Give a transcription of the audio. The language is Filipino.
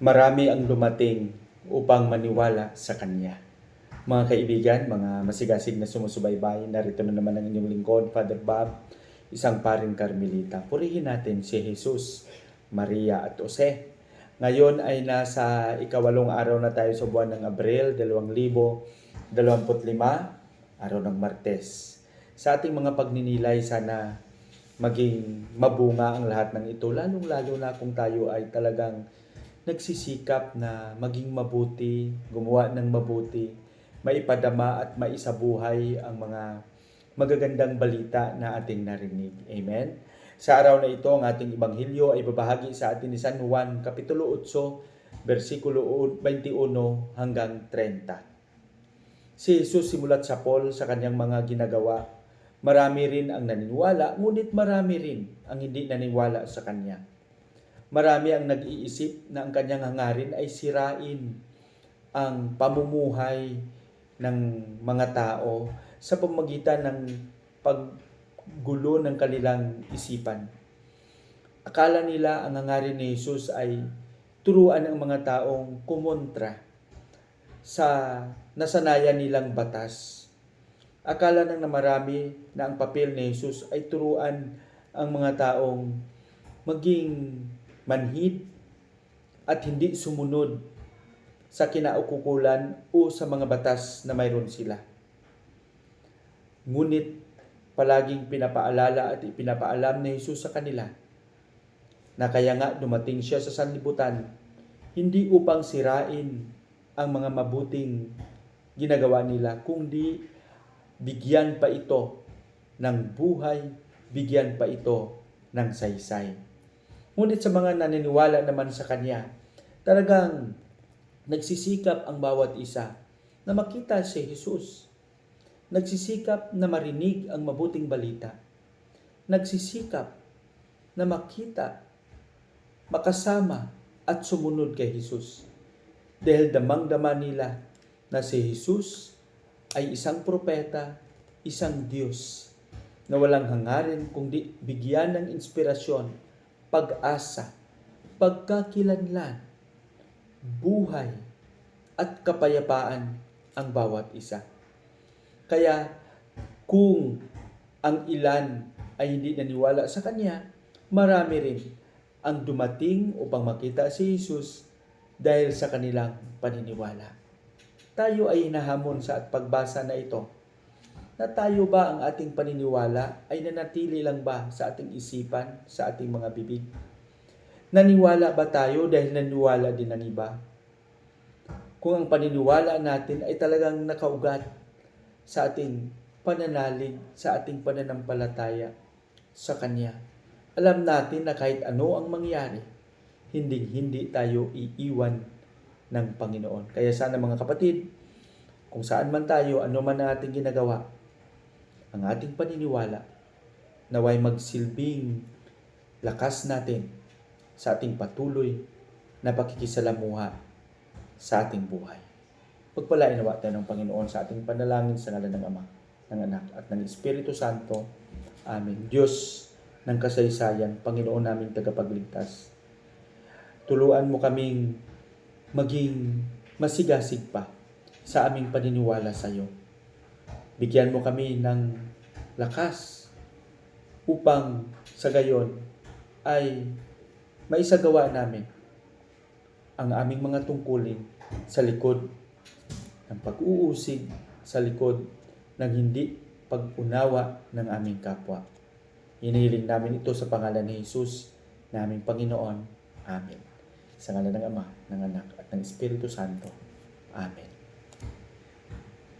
marami ang dumating upang maniwala sa Kanya. Mga kaibigan, mga masigasig na sumusubaybay, narito na naman ang inyong lingkod, Father Bob, isang paring Carmelita. Purihin natin si Jesus, Maria at Jose. Ngayon ay nasa ikawalong araw na tayo sa buwan ng Abril, 2025, araw ng Martes. Sa ating mga pagninilay, sana maging mabunga ang lahat ng ito, lalong-lalo na kung tayo ay talagang nagsisikap na maging mabuti, gumawa ng mabuti, maipadama at maisabuhay ang mga magagandang balita na ating narinig. Amen? Sa araw na ito, ang ating Ibanghilyo ay babahagi sa atin ni San Juan, Kapitulo 8, versikulo 21 hanggang 30. Si Jesus simulat sa Paul sa kanyang mga ginagawa. Marami rin ang naniniwala, ngunit marami rin ang hindi naniniwala sa kanya. Marami ang nag-iisip na ang kanyang hangarin ay sirain ang pamumuhay ng mga tao sa pamagitan ng paggulo ng kanilang isipan. Akala nila ang hangarin ni Jesus ay turuan ang mga taong kumontra sa nasanayan nilang batas. Akala nang na marami na ang papel ni Jesus ay turuan ang mga taong maging manhid at hindi sumunod sa kinaukukulan o sa mga batas na mayroon sila. Ngunit palaging pinapaalala at ipinapaalam ni Jesus sa kanila na kaya nga dumating siya sa sanlibutan hindi upang sirain ang mga mabuting ginagawa nila, kundi bigyan pa ito ng buhay, bigyan pa ito ng saysay. Ngunit sa mga naniniwala naman sa Kanya, talagang nagsisikap ang bawat isa na makita si Jesus. Nagsisikap na marinig ang mabuting balita. Nagsisikap na makita, makasama at sumunod kay Jesus. Dahil damang-dama nila na si Jesus ay isang propeta, isang Diyos na walang hangarin kundi bigyan ng inspirasyon, pag-asa, pagkakilanlan, buhay, at kapayapaan ang bawat isa. Kaya kung ang ilan ay hindi naniwala sa Kanya, marami rin ang dumating upang makita si Jesus dahil sa kanilang paniniwala. Tayo ay hinahamon sa pagbasa na ito na tayo ba ang ating paniniwala ay nanatili lang ba sa ating isipan, sa ating mga bibig? Naniwala ba tayo dahil naniwala din ng iba? Kung ang paniniwala natin ay talagang nakaugat sa ating pananalig, sa ating pananampalataya sa Kanya, alam natin na kahit ano ang mangyari, hindi hindi tayo iiwan ng Panginoon. Kaya sana mga kapatid, kung saan man tayo, ano man ang ating ginagawa, ang ating paniniwala, naway magsilbing lakas natin sa ating patuloy na pakikisalamuha sa ating buhay. Pagpalain nawa tayo ng Panginoon sa ating panalangin sa ngalan ng Ama, ng Anak, at ng Espiritu Santo. Amen. Diyos ng kasaysayan, Panginoon naming tagapagligtas, tuluan mo kaming maging masigasig pa sa aming paniniwala sa iyo. Bigyan mo kami ng lakas upang sa gayon ay maisagawa namin ang aming mga tungkulin sa likod ng pag-uusig, sa likod ng hindi pag-unawa ng aming kapwa. Hinihiling namin ito sa pangalan ni Jesus, naming Panginoon. Amen. Sa ngalan ng Ama, ng Anak, at ng Espiritu Santo. Amen.